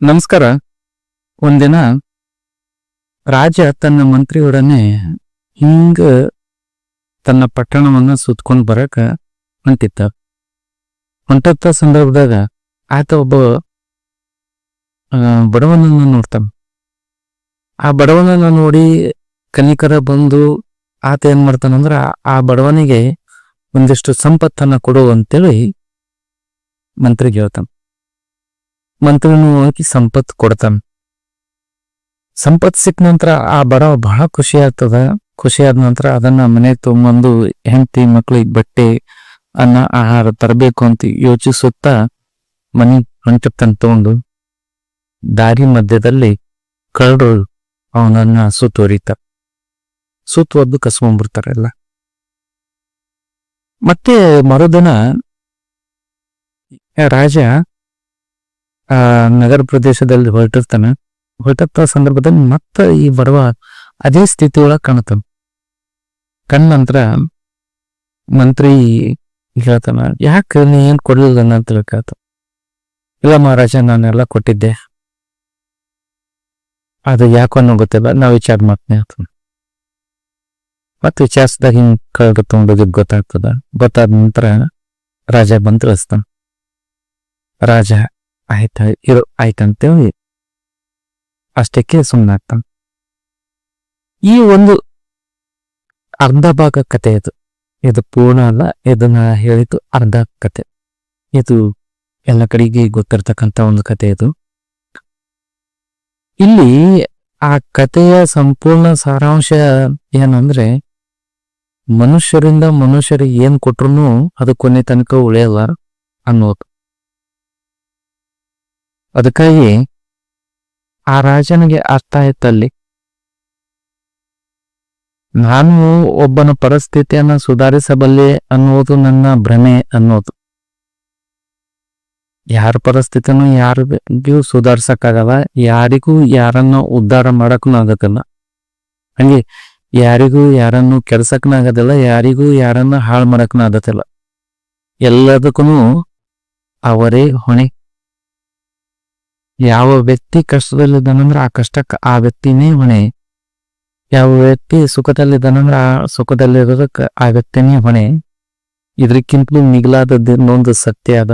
ನಮಸ್ಕಾರ. ಒಂದಿನ ರಾಜ ತನ್ನ ಮಂತ್ರಿಯೊಡನೆ ಹಿಂಗ ತನ್ನ ಪಟ್ಟಣವನ್ನ ಸುತ್ಕೊಂಡ್ ಬರಕ ಹೊಂಟಿತ್ತ ಹೊಂಟತ್ತ ಸಂದರ್ಭದಾಗ ಆತ ಒಬ್ಬ ಬಡವನನ್ನ ನೋಡ್ತಾನ. ಆ ಬಡವನನ್ನ ನೋಡಿ ಕನಿಕರ ಬಂದು ಆತ ಏನ್ ಮಾಡ್ತಾನಂದ್ರ ಆ- ಆ ಬಡವನಿಗೆ ಒಂದಿಷ್ಟು ಸಂಪತ್ತನ್ನ ಕೊಡು ಅಂತೇಳಿ ಮಂತ್ರಿಗೆ ಹೇಳ್ತಾನ ಮಂತ್ರಿನು ಹಾಕಿ ಸಂಪತ್ ಕೊಡ್ತಾನ. ಸಂಪತ್ ಸಿಕ್ಕ ನಂತರ ಆ ಬಡವ ಬಹಳ ಖುಷಿ ಆಗ್ತದ. ಖುಷಿ ಆದ ನಂತರ ಅದನ್ನ ಮನೆ ತಗೊಂಬಂದು ಹೆಂಡತಿ ಮಕ್ಳಿಗೆ ಬಟ್ಟೆ, ಅನ್ನ, ಆಹಾರ ತರಬೇಕು ಅಂತ ಯೋಚಿಸುತ್ತಾ ಮನಿ ಹೊಂಟಿರ್ತಾನ ತಗೊಂಡು ದಾರಿ ಮಧ್ಯದಲ್ಲಿ ಕಳ್ಳರು ಅವನನ್ನ ಸುತ್ತುವರಿತ ಸುತ್ತುವದ್ದು ಕಸ್ಕೊಂಡ್ಬಿಡ್ತಾರೆ ಎಲ್ಲ. ಮತ್ತೆ ಮರುದಿನ ರಾಜ ನಗರ ಪ್ರದೇಶದಲ್ಲಿ ಹೊರಟಿರ್ತಾನೆ. ಹೊರಟತ್ತ ಸಂದರ್ಭದಲ್ಲಿ ಮತ್ತ ಈ ಬಡವ ಅದೇ ಸ್ಥಿತಿ ಒಳಗ್ ಕಾಣತಾನ ಕಣ್ಣ ನಂತರ ಮಂತ್ರಿ ಹೇಳ್ತಾನ, ಯಾಕೆ ನೀ ಏನ್ ಕೊಡ್ಲಿಲ್ಲ ಅಂತ ತಿಳ್ಕಾತ ಇಲ್ಲ ಮಹಾರಾಜ, ನಾನೆಲ್ಲ ಕೊಟ್ಟಿದ್ದೆ. ಅದು ಯಾಕೋ ಅನ್ನೋ ಗೊತ್ತಿಲ್ಲ ನಾ ವಿಚಾರ ಮಾಡ್ತೀನಿ ಅಂತ ಮತ್ತೆ ವಿಚಾರಿಸಿದಾಗ ಹಿಂಗ್ ಕಳೆದು ತಗೊಂಡೋಗಿದ್ ಗೊತ್ತಾಗ್ತದ. ಗೊತ್ತಾದ ನಂತರ ರಾಜ ಬಂದು ತಿಳಿಸ್ತಾನ. ರಾಜ ಆಯ್ತ ಇರು ಆಯ್ತಂತೇಳಿ ಅಷ್ಟಕ್ಕೆ ಸುಮ್ಮನಾಗ್ತಾನೆ ಈ ಒಂದು ಅರ್ಧ ಭಾಗ ಕತೆ ಇದು ಇದು ಪೂರ್ಣ ಅಲ್ಲ ಇದನ್ನ ಹೇಳಿದ್ದು ಅರ್ಧ ಕತೆ ಇದು ಎಲ್ಲ ಕಡೆಗೆ ಗೊತ್ತಿರ್ತಕ್ಕಂಥ ಒಂದು ಕತೆ ಇದು ಇಲ್ಲಿ ಆ ಕಥೆಯ ಸಂಪೂರ್ಣ ಸಾರಾಂಶ ಏನಂದ್ರೆ ಮನುಷ್ಯರಿಂದ ಮನುಷ್ಯರಿಗೆ ಏನ್ ಕೊಟ್ರು ಅದು ಕೊನೆ ತನಕ ಉಳಿಯಲ್ಲ ಅನ್ನೋದು ಅದಕ್ಕಾಗಿ ಆ ರಾಜನಿಗೆ ಅರ್ಥ ಆಯ್ತಲ್ಲಿ ನಾನು ಒಬ್ಬನ ಪರಿಸ್ಥಿತಿಯನ್ನು ಸುಧಾರಿಸಬಲ್ಲೆ ಅನ್ನೋದು ನನ್ನ ಭ್ರಮೆ ಅನ್ನೋದು. ಯಾರ ಪರಿಸ್ಥಿತಿನೂ ಯಾರಿಗೂ ಸುಧಾರಿಸಕ್ಕಾಗಲ್ಲ, ಯಾರಿಗೂ ಯಾರನ್ನ ಉದ್ಧಾರ ಮಾಡಕ್ಕೂ ಆಗತ್ತಲ್ಲ ಹಂಗೆ ಯಾರಿಗೂ ಯಾರನ್ನು ಕೆಡ್ಸಕ್ನ ಆಗೋದಿಲ್ಲ ಯಾರಿಗೂ ಯಾರನ್ನ ಹಾಳು ಆಗತ್ತಿಲ್ಲ ಎಲ್ಲದಕ್ಕೂ ಅವರೇ ಹೊಣೆ. ಯಾವ ವ್ಯಕ್ತಿ ಕಷ್ಟದಲ್ಲಿದ್ದಾನಂದ್ರೆ ಆ ಕಷ್ಟಕ್ಕೆ ಆ ವ್ಯಕ್ತಿನೇ ಹೊಣೆ. ಯಾವ ವ್ಯಕ್ತಿ ಸುಖದಲ್ಲಿದ್ದಾನಂದ್ರೆ ಆ ಸುಖದಲ್ಲಿರೋದಕ್ಕೆ ಆ ವ್ಯಕ್ತಿನೇ ಹೊಣೆ. ಇದಕ್ಕಿಂತಲೂ ಮಿಗಿಲಾದದ್ದು ಇನ್ನೊಂದು ಸತ್ಯ ಅದ.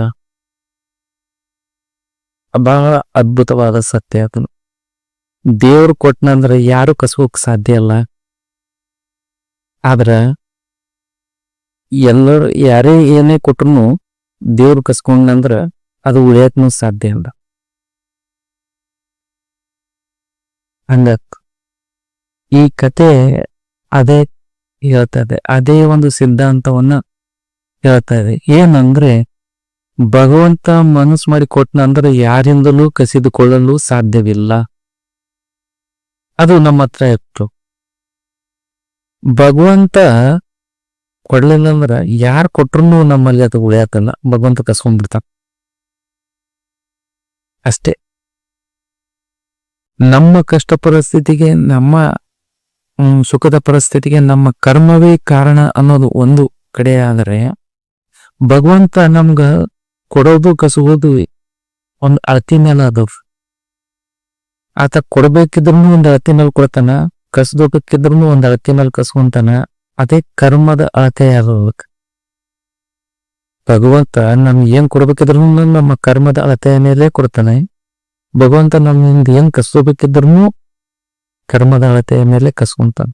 ಬಹಳ ಅದ್ಭುತವಾದ ಸತ್ಯ ಅದನ್ನು ದೇವ್ರು ಕೊಟ್ಟನಂದ್ರೆ ಯಾರು ಕಸುವಕ್ಕೆ ಸಾಧ್ಯ ಅಲ್ಲ ಆದ್ರ ಎಲ್ಲರೂ ಯಾರೇ ಏನೇ ಕೊಟ್ರು ದೇವ್ರು ಕಸ್ಕೊಂಡ್ನಂದ್ರ ಅದು ಉಳಿಯಕ್ಕೂ ಸಾಧ್ಯ ಇಲ್ಲ ಹಂಗ ಈ ಕತೆ ಅದೇ ಹೇಳ್ತದೆ, ಅದೇ ಒಂದು ಸಿದ್ಧಾಂತವನ್ನ ಹೇಳ್ತದೆ. ಏನಂದ್ರೆ, ಭಗವಂತ ಮನಸ್ಸು ಮಾಡಿ ಕೊಟ್ಟನಂದ್ರೆ ಯಾರಿಂದಲೂ ಕಸಿದುಕೊಳ್ಳಲು ಸಾಧ್ಯವಿಲ್ಲ. ಅದು ನಮ್ಮ ಹತ್ರ ಇತ್ತು. ಭಗವಂತ ಕೊಡ್ಲಿಲ್ಲ ಅಂದ್ರೆ ಯಾರು ಕೊಟ್ರು ನಮ್ಮಲ್ಲಿ ಅದು ಉಳಿಯತ್ತಲ್ಲ ಭಗವಂತ ಕಸ್ಕೊಂಡ್ಬಿಡ್ತಾನ. ಅಷ್ಟೇ. ನಮ್ಮ ಕಷ್ಟ ಪರಿಸ್ಥಿತಿಗೆ, ನಮ್ಮ ಸುಖದ ಪರಿಸ್ಥಿತಿಗೆ ನಮ್ಮ ಕರ್ಮವೇ ಕಾರಣ ಅನ್ನೋದು ಒಂದು ಕಡೆ ಆದರೆ ಭಗವಂತ ನಮ್ಗ ಕೊಡೋದು ಕಸುವುದು ಒಂದು ಅಳತಿ ಮೇಲೆ ಅದು. ಆತ ಕೊಡ್ಬೇಕಿದ್ರು ಒಂದು ಅಳತಿ ಮೇಲೆ ಕೊಡ್ತಾನ ಕಸದೋಗಕ್ಕಿದ್ರು ಒಂದು ಅಳತಿ ಮೇಲೆ ಕಸ್ಕೊಂತಾನ, ಅದೇ ಕರ್ಮದ ಅಳತೆ ಅದಕ್ಕೆ ಭಗವಂತ ನಮ್ಗೆ ಏನ್ ಕೊಡ್ಬೇಕಿದ್ರು ನಮ್ಮ ಕರ್ಮದ ಅಳತೆಯ ಮೇಲೆ ಕೊಡ್ತಾನೆ. ಭಗವಂತ ನಮ್ಮಿಂದ ಏನ್ ಕಸ್ಕೋಬೇಕಿದ್ರು ಕರ್ಮದ ಅಳತೆಯ ಮೇಲೆ ಕಸ್ಕೊಂತಾನ.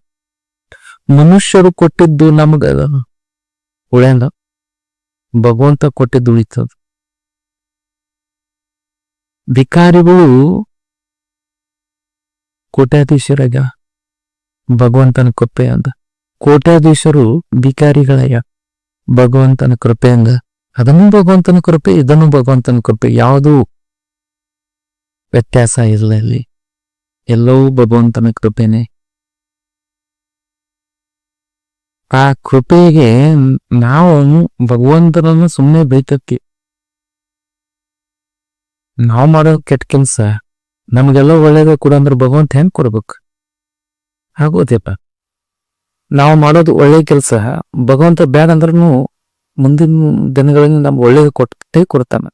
ಮನುಷ್ಯರು ಕೊಟ್ಟಿದ್ದು ನಮಗ ಉಳ್ಯಂದ ಭಗವಂತ ಕೊಟ್ಟಿದ್ದು ಉಳಿತದ. ಭಿಕಾರಿಗಳು ಕೋಟ್ಯಾಧೀಶರಾಗ ಭಗವಂತನ ಕೃಪೆ ಅಂದ ಕೋಟ್ಯಾಧೀಶರು ಭಿಕಾರಿಗಳಯ್ಯ ಭಗವಂತನ ಕೃಪೆ ಅಂದ ಅದನ್ನು ಭಗವಂತನ ಕೃಪೆ, ಇದನ್ನು ಭಗವಂತನ ಕೃಪೆ. ಯಾವುದು ವ್ಯತ್ಯಾಸ ಇಲ್ಲಿ ಎಲ್ಲವೂ ಭಗವಂತನ ಕೃಪೆನೆ. ಆ ಕೃಪೆಗೆ ನಾವು ಭಗವಂತನನ್ನು ಸುಮ್ಮನೆ ಬೈತಕ್ಕೆ. ನಾವು ಮಾಡೋ ಕೆಟ್ಟ ಕೆಲಸ, ನಮಗೆಲ್ಲ ಒಳ್ಳೇದ ಕೂಡ ಅಂದ್ರೆ ಭಗವಂತ ಹೆಂಗ್ ಕೊಡ್ಬೇಕು? ಆಗೋದೇಪ ನಾವು ಮಾಡೋದು ಒಳ್ಳೆ ಕೆಲಸ, ಭಗವಂತ ಬ್ಯಾಡ ಅಂದ್ರೂ ಮುಂದಿನ ದಿನಗಳಲ್ಲಿ ನಮ್ಗೆ ಒಳ್ಳೇದು ಕೊಟ್ಟೇ ಕೊಡ್ತಾನ.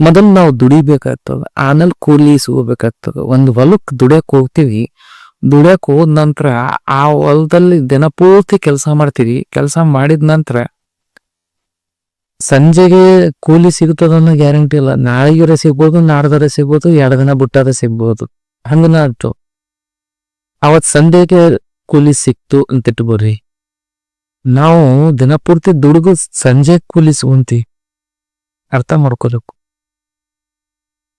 ಮೊದಲು ನಾವು ದುಡಿಬೇಕಾಗ್ತದ, ಆಮೇಲೆ ಕೂಲಿ ಸಿಗೋಬೇಕಾಗ್ತದ. ಒಂದು ಹೊಲಕ್ ದುಡಿಯಕ್ ಹೋಗ್ತೀವಿ, ದುಡಿಯಕ್ ಹೋದ ನಂತರ ಆ ಹೊಲದಲ್ಲಿ ದಿನಪೂರ್ತಿ ಕೆಲಸ ಮಾಡ್ತೀವಿ ಕೆಲಸ ಮಾಡಿದ ನಂತರ ಸಂಜೆಗೆ ಕೂಲಿ ಸಿಗ್ತದ ಅನ್ನೋ ಗ್ಯಾರಂಟಿ ಇಲ್ಲ. ನಾಳೆಗಿರ ಸಿಗ್ಬೋದು ನಾಡ್ದಾರ ಸಿಗ್ಬೋದು, ಎರಡು ದಿನ ಬಿಟ್ಟಾರ ಸಿಗ್ಬೋದು. ಹಂಗನ ಆಯ್ತು ಅವತ್ ಸಂಜೆಗೆ ಕೂಲಿ ಸಿಕ್ತು ಅಂತ ಇಟ್ಬೋರಿ ನಾವು ದಿನಪೂರ್ತಿ ದುಡುಗು ಸಂಜೆ ಕೂಲಿ ಸಿಗುವಂತಿ. ಅರ್ಥ ಮಾಡ್ಕೋಬೇಕು.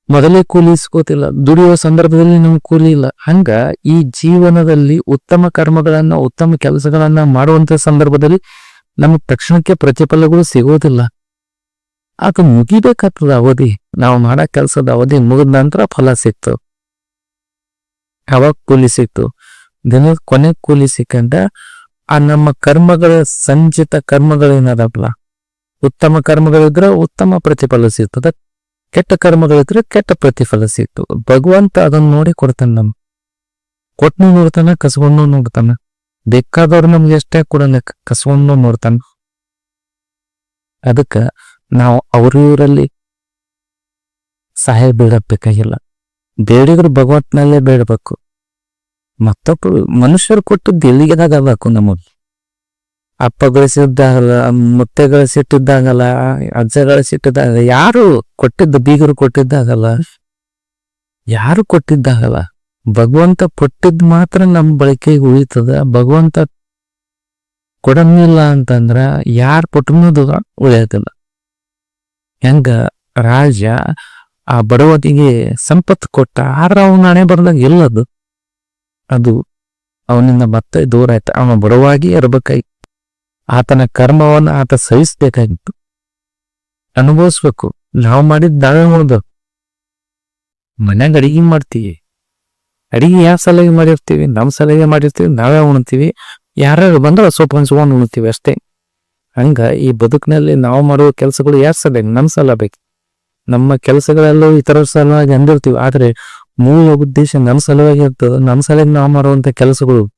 ಮೊದಲೇ ಕೂಲಿ ಇಸ್ಕೋತಿಲ್ಲ, ದುಡಿಯುವ ಸಂದರ್ಭದಲ್ಲಿ ನಮ್ಗೆ ಕೂಲಿ ಇಲ್ಲ. ಹಂಗ ಈ ಜೀವನದಲ್ಲಿ ಉತ್ತಮ ಕರ್ಮಗಳನ್ನ, ಉತ್ತಮ ಕೆಲಸಗಳನ್ನ ಮಾಡುವಂತ ಸಂದರ್ಭದಲ್ಲಿ ನಮಗ್ ತಕ್ಷಣಕ್ಕೆ ಪ್ರತಿಫಲಗಳು ಸಿಗೋದಿಲ್ಲ. ಅದು ಮುಗಿಬೇಕಾಗ್ತದ ಅವಧಿ. ನಾವು ಮಾಡೋ ಕೆಲಸದ ಅವಧಿ ಮುಗಿದ ನಂತರ ಫಲ ಸಿಕ್ತು. ಅವಾಗ ಕೂಲಿ ಸಿಕ್ತು? ದಿನದ ಕೊನೆ ಕೂಲಿ ಸಿಕ್ಕಂಡ ಆ ನಮ್ಮ ಕರ್ಮಗಳ ಸಂಚಿತ ಕರ್ಮಗಳೇನದಲ್ಲ ಉತ್ತಮ ಕರ್ಮಗಳಿದ್ರೆ ಉತ್ತಮ ಪ್ರತಿಫಲ ಸಿಗ್ತದ ಕೆಟ್ಟ ಕರ್ಮಗಳಿದ್ರೆ ಕೆಟ್ಟ ಪ್ರತಿಫಲ ಸಿಕ್ತು ಭಗವಂತ ಅದನ್ನ ನೋಡಿ ಕೊಡ್ತಾನೆ ನಮ್ ಕೊಟ್ಟನು ನೋಡ್ತಾನ, ಕಸ್ಕೊಂಡು ನೋಡ್ತಾನ. ಬೇಕಾದವ್ರು ನಮ್ಗೆ ಎಷ್ಟೇ ಕೊಡಲ್ಲ ಕಸ್ಕೊಂಡು ನೋಡ್ತಾನ. ಅದಕ್ಕ ನಾವು ಅವ್ರ ಇವರಲ್ಲಿ ಸಹಾಯ ಬೇಡಬೇಕಾಗಿಲ್ಲ. ಬೇಡಿದ್ರು ಭಗವಂತನಲ್ಲೇ ಬೇಡಬೇಕು. ಮತ್ತೊಬ್ರು ಮನುಷ್ಯರು ಕೊಟ್ಟು ಎಲ್ಲಿಗೆದಾಗಬೇಕು ನಮಗೆ ಅಪ್ಪ ಗಳಿಸಿದ್ದಾಗಲ್ಲ, ಮುತ್ತೆ ಗಳಿಸಿಟ್ಟಿದ್ದಾಗಲ್ಲ, ಅಜ್ಜ ಯಾರು ಕೊಟ್ಟಿದ್ದ ಬೀಗರು ಕೊಟ್ಟಿದ್ದಾಗಲ್ಲ? ಯಾರು ಕೊಟ್ಟಿದ್ದಾಗಲ್ಲ? ಭಗವಂತ ಕೊಟ್ಟಿದ್ ಮಾತ್ರ ನಮ್ಮ ಬಳಕೆಗೆ ಉಳಿತದ. ಭಗವಂತ ಕೊಡಂಗಿಲ್ಲ ಅಂತಂದ್ರ ಯಾರು ಕೊಟ್ಟನದು ಉಳಿಯೋದಿಲ್ಲ. ಹೆಂಗ ರಾಜ ಆ ಬಡವನಿಗೆ ಸಂಪತ್ತು ಕೊಟ್ಟ, ಆದ್ರೆ ಅವನ ಹಣೆ ಬರ್ದಾಗ ಎಲ್ಲದು ಅದು ಅವನಿಂದ ಮತ್ತೆ ದೂರ ಆಯ್ತು. ಅವನ ಬಡವಾಗಿ ಇರ್ಬೇಕಾಗಿತ್ತು ಆತನ ಕರ್ಮವನ್ನು ಆತ ಸಹಿಸಬೇಕಾಗಿತ್ತು. ಅನುಭವಿಸ್ಬೇಕು. ನಾವು ಮಾಡಿದ್ ನಾವೇ ಮಾಡ್ಬೇಕು ಮನ್ಯಾಗ ಅಡಿಗೆ ಮಾಡ್ತೀವಿ. ಅಡಿಗೆ ಯಾವ ಸಲಹೆ ಮಾಡಿರ್ತೀವಿ? ನಮ್ಮ ಸಲಹೆ ಮಾಡಿರ್ತೀವಿ, ನಾವೇ ಉಣ್ತೀವಿ. ಯಾರ್ಯಾರು ಬಂದ್ರೆ ಸ್ವಲ್ಪ ಹಂಚ್ಕೊಂಡು ಉಣ್ತೀವಿ ಅಷ್ಟೇ. ಹಂಗ ಈ ಬದುಕಿನಲ್ಲಿ ನಾವು ಮಾಡುವ ಕೆಲಸಗಳು ಯಾರ ಸಲ ನಮ್ಮ ಸಲ ಬೇಕು. ನಮ್ಮ ಕೆಲಸಗಳೆಲ್ಲೂ ಇತರ ಸಲುವಾಗಿ ಅಂದಿರ್ತೀವಿ. ಆದ್ರೆ ಮೂಲ ಉದ್ದೇಶ ನಮ್ಮ ಸಲುವಾಗಿ ಇರ್ತದೆ. ನಮ್ಮ ಸಲುವಾಗಿ ನಾವು ಮಾಡುವಂತ ಕೆಲಸಗಳು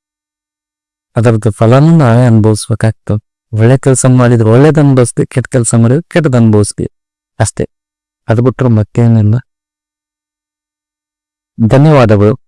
ಅದರದ್ದು ಫಲನೂ ನಾವೇ ಅನುಭವಿಸ್ಬೇಕಾಗ್ತದೆ ಒಳ್ಳೆ ಕೆಲಸ ಮಾಡಿದ್ರೆ ಒಳ್ಳೇದು ಅನ್ಭವಿಸ್ತೀವಿ ಕೆಟ್ಟ ಕೆಲಸ ಮಾಡಿದ್ರೆ ಕೆಟ್ಟದ್ದು ಅನ್ಭವಿಸ್ತೀವಿ ಅಷ್ಟೇ. ಅದು ಬಿಟ್ಟರೆ ಮತ್ತೇನಿಲ್ಲ. ಧನ್ಯವಾದಗಳು.